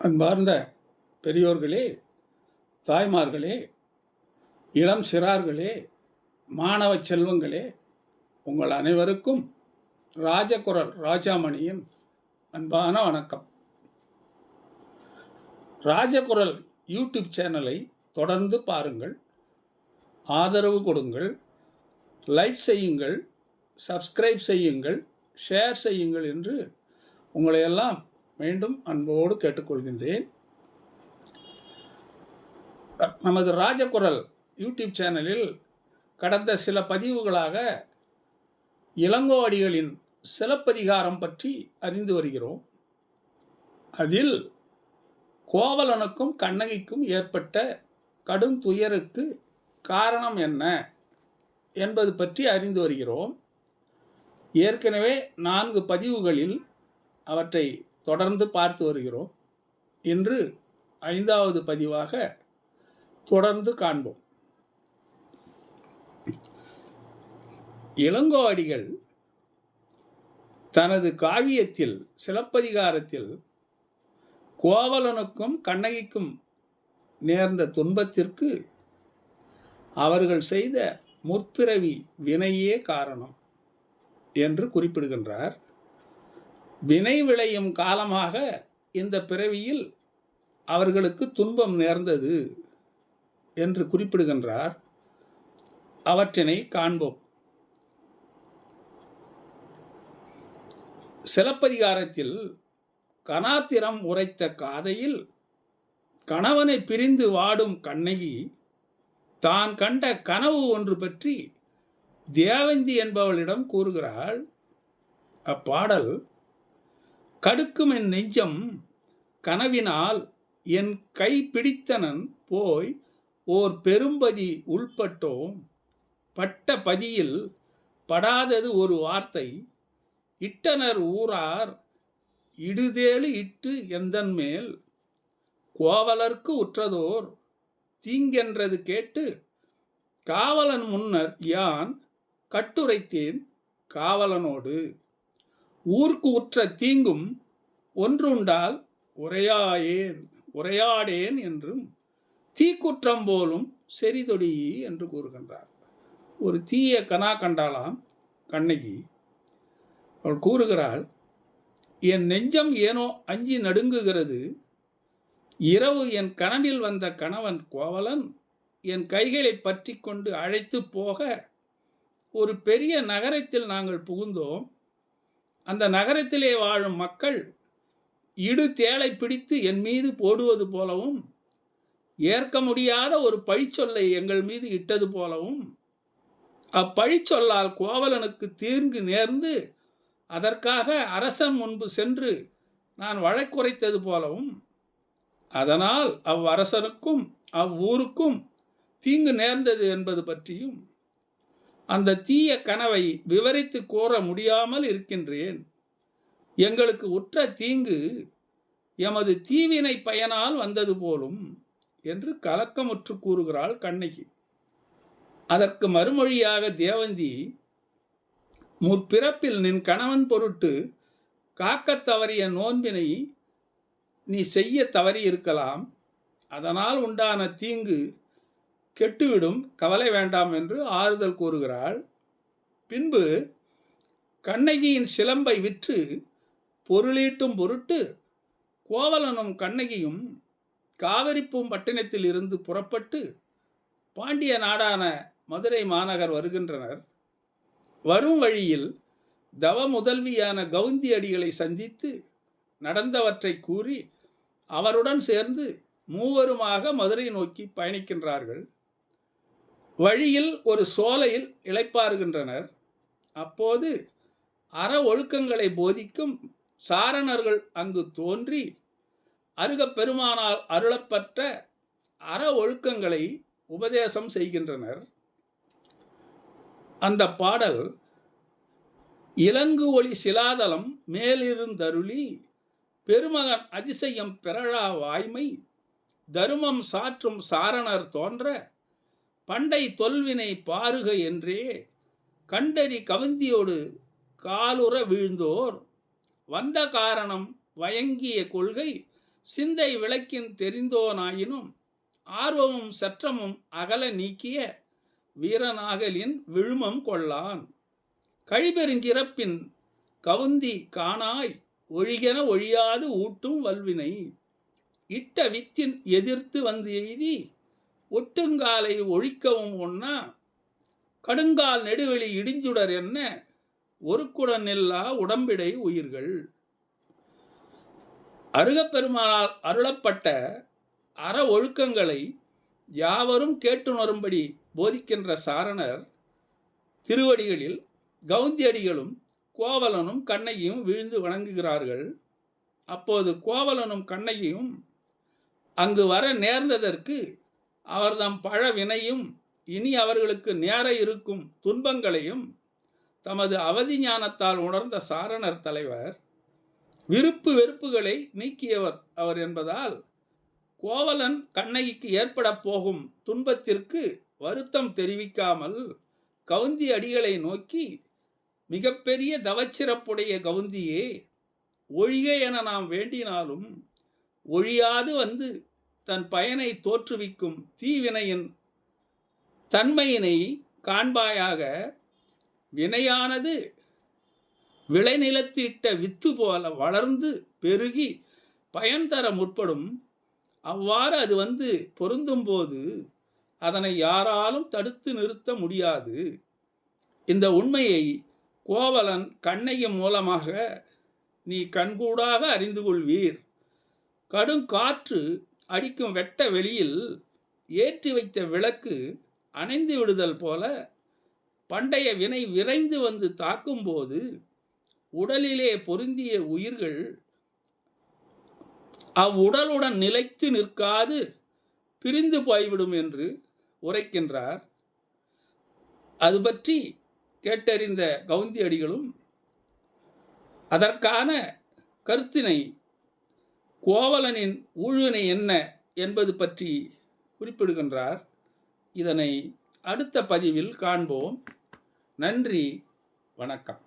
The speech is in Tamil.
அன்பார்ந்த பெரியோர்களே தாய்மார்களே இளம் சிறார்களே மாணவ செல்வங்களே உங்கள் அனைவருக்கும் ராஜகுரல் ராஜாமணியின் அன்பான வணக்கம். ராஜகுரல் யூடியூப் சேனலை தொடர்ந்து பாருங்கள் ஆதரவு கொடுங்கள் லைக் செய்யுங்கள் சப்ஸ்கிரைப் செய்யுங்கள் ஷேர் செய்யுங்கள் என்று உங்களையெல்லாம் மீண்டும் அன்போடு கேட்டுக்கொள்கின்றேன். நமது ராஜகுரல் யூடியூப் சேனலில் கடந்த சில பதிவுகளாக இளங்கோவடிகளின் சிலப்பதிகாரம் பற்றி அறிந்து வருகிறோம். அதில் கோவலனுக்கும் கண்ணகிக்கும் ஏற்பட்ட கடும் துயருக்கு காரணம் என்ன என்பது பற்றி அறிந்து வருகிறோம். ஏற்கனவே நான்கு பதிவுகளில் அவற்றை தொடர்ந்து பார்த்து வருகிறோம். இன்று ஐந்தாவது பதிவாக தொடர்ந்து காண்போம். இளங்கோவடிகள் தனது காவியத்தில் சிலப்பதிகாரத்தில் கோவலனுக்கும் கண்ணகிக்கும் நேர்ந்த துன்பத்திற்கு அவர்கள் செய்த முற்பிறவி வினையே காரணம் என்று குறிப்பிடுகின்றார். வினை விளையும் காலமாக இந்த பிறவியில் அவர்களுக்கு துன்பம் நேர்ந்தது என்று குறிப்பிடுகின்றார். அவற்றினை காண்போம். சிலப்பதிகாரத்தில் கனாத்திரம் உரைத்த காதையில் கணவனை பிரிந்து வாடும் கண்ணகி தான் கண்ட கனவு ஒன்று பற்றி தேவந்தி என்பவளிடம் கூறுகிறாள். அப்பாடல் கடுக்கும் என் நெஞ்சம் கனவினால் என் கை பிடித்தனன் போய் ஓர் பெரும்பதி உள்பட்டோம். பட்ட பதியில் படாதது ஒரு வார்த்தை. இட்டனர் ஊரார் இடுதேழு இட்டு எந்தன் மேல். கோவலர்க்கு உற்றதோர் தீங்கென்றது கேட்டு காவலன் முன்னர் யான் கட்டுரைத்தேன் காவலனோடு. ஊர்க்கு உற்ற தீங்கும் ஒன்றுண்டால் உரையாயேன் உரையாடேன் என்றும் தீக்குற்றம் போலும் செறிதொடி என்று கூறுகின்றார். ஒரு தீய கனா கண்டாலாம் கண்ணகி. அவள் கூறுகிறாள் என் நெஞ்சம் ஏனோ அஞ்சி நடுங்குகிறது. இரவு என் கனவில் வந்த கணவன் கோவலன் என் கைகளை பற்றி கொண்டு அழைத்து போக ஒரு பெரிய நகரத்தில் நாங்கள் புகுந்தோம். அந்த நகரத்திலே வாழும் மக்கள் இடு தேளை பிடித்து என் மீது போடுவது போலவும் ஏற்க முடியாத ஒரு பழிச்சொல்லை எங்கள் மீது இட்டது போலவும் அப்பழிச்சொல்லால் கோவலனுக்கு தீர்ந்து நேர்ந்து அதற்காக அரசன் முன்பு சென்று நான் வழக்குரைத்தது போலவும் அதனால் அவ்வரசனுக்கும் அவ்வூருக்கும் தீங்கு நேர்ந்தது என்பது பற்றியும் அந்த தீய கனவை விவரித்து கூற முடியாமல் இருக்கின்றேன். எங்களுக்கு உற்ற தீங்கு எமது தீவினை பயனால் வந்தது போலும் என்று கலக்கமுற்று கூறுகிறாள் கண்ணகி. அதற்கு மறுமொழியாக தேவந்தி முற்பிறப்பில் நின் கணவன் பொருட்டு காக்கத் தவறிய நோன்பினை நீ செய்ய தவறியிருக்கலாம். அதனால் உண்டான தீங்கு கெட்டுவிடும் கவலை வேண்டாம் என்று ஆறுதல் கூறுகிறாள். பின்பு கண்ணகியின் சிலம்பை விற்று பொருளீட்டும் பொருட்டு கோவலனும் கண்ணகியும் காவிரிப்பும் பட்டினத்தில் இருந்து புறப்பட்டு பாண்டிய நாடான மதுரை மாநகர் வருகின்றனர். வரும் வழியில் தவ முதல்வியான கவுந்தி அடிகளை சந்தித்து நடந்தவற்றை கூறி அவருடன் சேர்ந்து மூவருமாக மதுரை நோக்கி பயணிக்கின்றார்கள். வழியில் ஒரு சோலையில் இளைப்பாறுகின்றனர். அப்போது அற ஒழுக்கங்களை போதிக்கும் சாரணர்கள் அங்கு தோன்றி அருகப் பெருமானால் அருளப்பட்ட அற ஒழுக்கங்களை உபதேசம் செய்கின்றனர். அந்த பாடல் இலங்கு ஒளி சிலாதலம் மேலிருந்தருளி பெருமகன் அதிசயம் பெறழா வாய்மை தருமம் சாற்றும் சாரணர் தோன்ற பண்டை தொல்வினை பாருக என்றே கண்டறி கவுந்தியோடு காலுற வீழ்ந்தோர். வந்த காரணம் வயங்கிய கொள்கை சிந்தை விளக்கின் தெரிந்தோனாயினும் ஆர்வமும் சற்றமும் அகல நீக்கிய வீரனாகலின் விழுமம் கொள்ளான். கழிபெருஞ்சிறப்பின் கவுந்தி காணாய் ஒழிகென ஒழியாது ஊட்டும் வல்வினை. இட்ட வித்தின் எதிர்த்து வந்து எய்தி ஒட்டுங்காலை ஒழிக்கவும் ஒன்னா கடுங்கால் நெடுவெளி இடிஞ்சுடர் என்ன ஒரு குடநில்லா உடம்பிடை உயிர்கள். அருகப்பெருமானால் அருளப்பட்ட அற ஒழுக்கங்களை யாவரும் கேட்டுணரும்படி போதிக்கின்ற சாரணர் திருவடிகளில் கவுந்தியடிகளும் கோவலனும் கண்ணையும் விழுந்து வணங்குகிறார்கள். அப்போது கோவலனும் கண்ணையும் அங்கு வர நேர்ந்ததற்கு அவர்தம் பழ வினையும் இனி அவர்களுக்கு நேர இருக்கும் துன்பங்களையும் தமது அவதி ஞானத்தால் உணர்ந்த சாரணர் தலைவர் விருப்பு வெறுப்புகளை நீக்கியவர் அவர் என்பதால் கோவலன் கண்ணகிக்கு ஏற்பட போகும் துன்பத்திற்கு வருத்தம் தெரிவிக்காமல் கவுந்தி அடிகளை நோக்கி மிகப்பெரிய தவச்சிறப்புடைய கவுந்தியே ஒழிக என நாம் வேண்டினாலும் ஒழியாது வந்து தன் பயனை தோற்றுவிக்கும் தீவினையின் தன்மையினை காண்பாயாக வினையானது விளைநிலத்திட்ட வித்து போல வளர்ந்து பெருகி பயன் தர முற்படும். அவ்வாறு அது வந்து பொருந்தும்போது அதனை யாராலும் தடுத்து நிறுத்த முடியாது. இந்த உண்மையை கோவலன் கண்ணையும் மூலமாக நீ கண்கூடாக அறிந்து கொள்வீர். கடும் காற்று அடிக்கும் வெட்ட வெளியில் ஏற்றி வைத்த விளக்கு அணைந்து விடுதல் போல பண்டைய வினை விரைந்து வந்து தாக்கும்போது உடலிலே பொருந்திய உயிர்கள் அவ்வுடலுடன் நிலைத்து நிற்காது பிரிந்து போய்விடும் என்று உரைக்கின்றார். அது பற்றி கேட்டறிந்த கவுந்தி அடிகளும் அதற்கான கருத்தினை கோவலனின் ஊழ்வினை என்ன என்பது பற்றி குறிப்பிடுகின்றார். இதனை அடுத்த பதிவில் காண்போம். நன்றி. வணக்கம்.